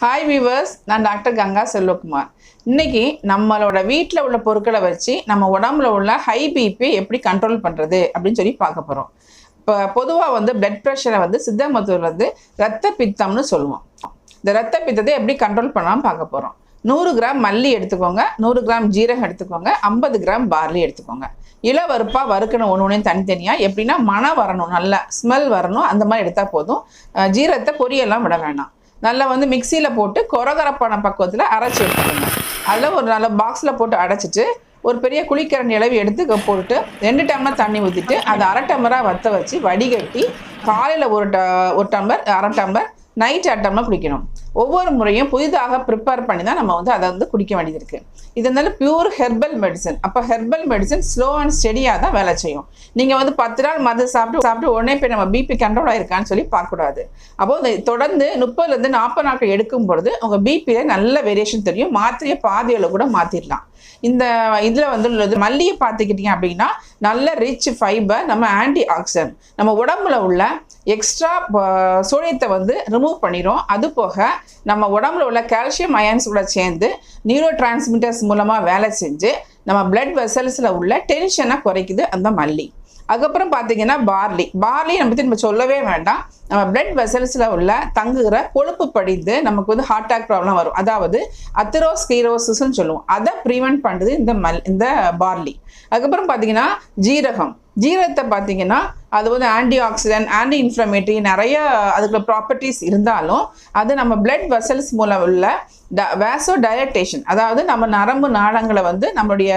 Hi viewers நான் doctor Ganga Selvakumar. இன்றைக்கி நம்மளோட வீட்டில் உள்ள பொருட்களை வச்சு நம்ம உடம்புல உள்ள ஹை பிபி எப்படி கண்ட்ரோல் பண்ணுறது அப்படின்னு சொல்லி பார்க்க போகிறோம் இப்போ பொதுவாக வந்து பிளட் ப்ரெஷரை வந்து சித்த மருத்துவர் வந்து ரத்த பித்தம்னு சொல்லுவோம். இந்த ரத்த பித்தத்தை எப்படி கண்ட்ரோல் பண்ணாமல் பார்க்க போகிறோம் நூறு கிராம் மல்லி எடுத்துக்கோங்க. நூறு கிராம் ஜீரகம் எடுத்துக்கோங்க. ஐம்பது கிராம் பார்லி எடுத்துக்கோங்க. இளவருப்பாக வறுக்கணும் ஒன்று ஒன்றையும் தனித்தனியாக எப்படின்னா மனம் வரணும் நல்லா ஸ்மெல் வரணும் அந்த மாதிரி எடுத்தால் போதும். ஜீரத்தை ஜீரகத்தை பொரியெல்லாம் விட வேணாம். நல்லா வந்து மிக்சியில் போட்டு கொரகரப்பான பக்குவத்தில் அரைச்சி எடுத்துக்கணும் அதில் ஒரு நல்ல பாக்ஸில் போட்டு அடைச்சிட்டு ஒரு பெரிய குழிக்கரண்டி அளவு எடுத்து க- போட்டு ரெண்டு டம்ளர் தண்ணி ஊற்றிட்டு அதை அரை டம்ளராக வற்ற வச்சு வடிகட்டி காலையில் ஒரு ட ஒரு டம்ளர் அரை டம்ளர் நைட் அரை டம்ளர் குடிக்கணும் ஒவ்வொரு முறையும் புதிதாக ப்ரிப்பேர் பண்ணி தான் நம்ம வந்து அதை வந்து குடிக்க வேண்டியது இருக்குது இதனால இருந்தாலும் பியூர் ஹெர்பல் மெடிசன் அப்போ ஹெர்பல் மெடிசன் ஸ்லோ அண்ட் ஸ்டெடியாக தான் வேலை செய்யும். நீங்கள் வந்து பத்து நாள் மது சாப்பிட்டு சாப்பிட்டு உடனே போய் நம்ம பிபி கண்ட்ரோல் ஆயிருக்கான்னு சொல்லி பார்க்கக்கூடாது. அப்போ இந்த தொடர்ந்து முப்பதுலேருந்து நாற்பது நாட்கள் எடுக்கும் பொழுது உங்கள் பிபியில் நல்ல வேரியேஷன் தெரியும். மாத்திரையை பாதியில் கூட மாற்றிடலாம் இந்த இதில் வந்து உள்ளது மல்லியை பார்த்துக்கிட்டீங்க அப்படின்னா நல்ல ரிச் ஃபைபர் நம்ம ஆன்டி ஆக்சிடன்ட் நம்ம உடம்புல உள்ள எக்ஸ்ட்ரா சோடியத்தை வந்து ரிமூவ் பண்ணிடும் அது போக நம்ம உடம்புல உள்ள கால்சியம் அயன்ஸ் கூட சேர்ந்து நியூரோ டிரான்ஸ்மிட்டர்ஸ் மூலமாக வேலை செஞ்சு நம்ம பிளட் வெசல்ஸில் உள்ள டென்ஷனை குறைக்குது. அந்த மல்லி. அதுக்கப்புறம் பார்த்தீங்கன்னா பார்லி பார்லி நம்ம பற்றி நம்ம சொல்லவே வேண்டாம். நம்ம பிளட் வெசல்ஸில் உள்ள தங்குகிற கொழுப்பு படிந்து நமக்கு வந்து ஹார்ட் அட்டாக் ப்ராப்ளம் வரும். அதாவது அத்திரோஸ்கீரோசிஸ்ன்னு சொல்லுவோம். அதை ப்ரிவெண்ட் பண்ணுறது இந்த மல் இந்த பார்லி அதுக்கப்புறம் பார்த்தீங்கன்னா ஜீரகம். ஜீரகத்தை பார்த்தீங்கன்னா அது வந்து ஆன்டி ஆக்சிடென்ட் ஆன்டி இன்ஃப்ளமேட்டரி நிறைய அதுக்கு ப்ராப்பர்ட்டிஸ் இருந்தாலும் அது நம்ம பிளட் வெசல்ஸ் மூலம் உள்ள ட வேசோ டைலட்டேஷன் அதாவது நம்ம நரம்பு நாளங்களை வந்து நம்மளுடைய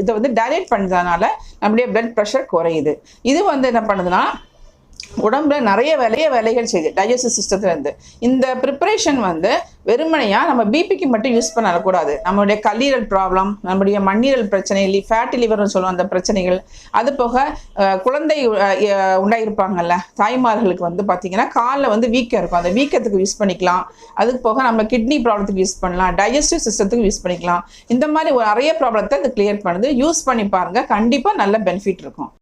இதை வந்து டைலேட் பண்ணுறதுனால நம்மளுடைய பிளட் ப்ரெஷர் குறையுது. இது வந்து என்ன பண்ணுதுன்னா உடம்புல நிறைய வேலைய வேலைகள் செய்யுது. டைஜஸ்டிவ் சிஸ்டத்துலேருந்து இந்த ப்ரிப்பரேஷன் வந்து வெறுமனையாக நம்ம பிபிக்கு மட்டும் யூஸ் பண்ணக்கூடாது நம்மளுடைய கல்லீரல் ப்ராப்ளம் நம்முடைய மண்ணீரல் பிரச்சனை இல்லை ஃபேட்டி லிவர்னு சொல்லுவோம் அந்த பிரச்சனைகள். அது போக குழந்தை உண்டாயிருப்பாங்கல்ல தாய்மார்களுக்கு வந்து பார்த்திங்கன்னா காலில் வந்து வீக்கம் இருக்கும். அந்த வீக்கத்துக்கு யூஸ் பண்ணிக்கலாம். அதுக்கு போக நம்ம கிட்னி ப்ராப்ளத்துக்கு யூஸ் பண்ணலாம். டைஜஸ்டிவ் சிஸ்டத்துக்கு யூஸ் பண்ணிக்கலாம். இந்த மாதிரி நிறைய ப்ராப்ளத்தை அது கிளியர் பண்ணுது. யூஸ் பண்ணி பாருங்கள் கண்டிப்பாக நல்ல பெனிஃபிட் இருக்கும்.